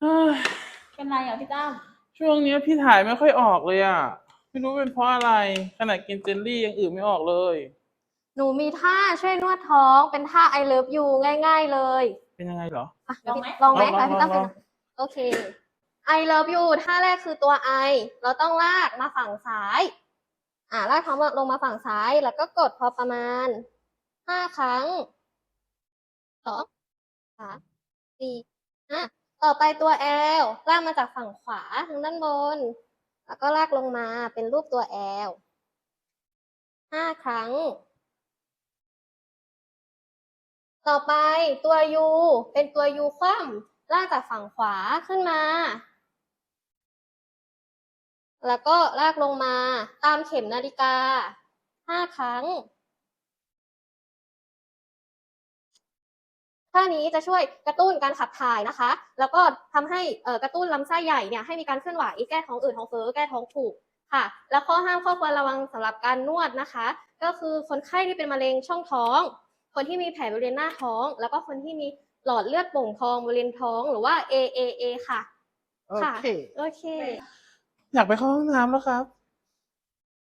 เอ้ยเป็นไรอะพี่ตั้มช่วงเนี้ยพี่ถ่ายไม่ค่อยออกเลยอะ ไม่รู้เป็นเพราะอะไร ขนาดกินเจลลี่ยังอื่นไม่ออกเลย หนูมีท่าช่วยนวดท้องเป็นท่า I love you ง่าย ๆ เลยเป็นยังไงเหรอ อะเดี๋ยวพี่ลองไหมลองคะพี่ตั้มลเป็องนโอเค I love you ท่าแรกคือตัว I เราต้องลากมาฝั่งซ้าย อ่าลากท้องลงมาฝั่งซ้ายแล้วก็กดพอประมาณห้าครั้งสองสามสี่ห้า ต่อไปตัว L ลากมาจากฝั่งขวาทางด้านบน แล้วก็ลากลงมาเป็นรูปตัว L ห้าครั้ง ต่อไปตัว U เป็นตัว U คว่ำลากจากฝั่งขวาขึ้นมา แล้วก็ลากลงมาตามเข็มนาฬิกาห้าครั้ง ท่านี้จะช่วยกระตุ้นการขับถ่ายนะคะ แล้วก็ทำให้เอ่อกระตุ้นลำไส้ใหญ่เนี่ยให้มีการเคลื่อนไหวแก้ท้องอืดท้องเฟ้อแก้ท้องผูกค่ะ แล้วข้อห้ามข้อควรระวังสำหรับการนวดนะคะ ก็คือคนไข้ที่เป็นมะเร็งช่องท้อง คนที่มีแผลบริเวณหน้าท้อง แล้วก็คนที่มีหลอดเลือดโป่งพองบริเวณท้องหรือว่า AAA ค่ะ โอค่ะเค โอเค อยากไปเข้าห้องน้ำแล้วครับ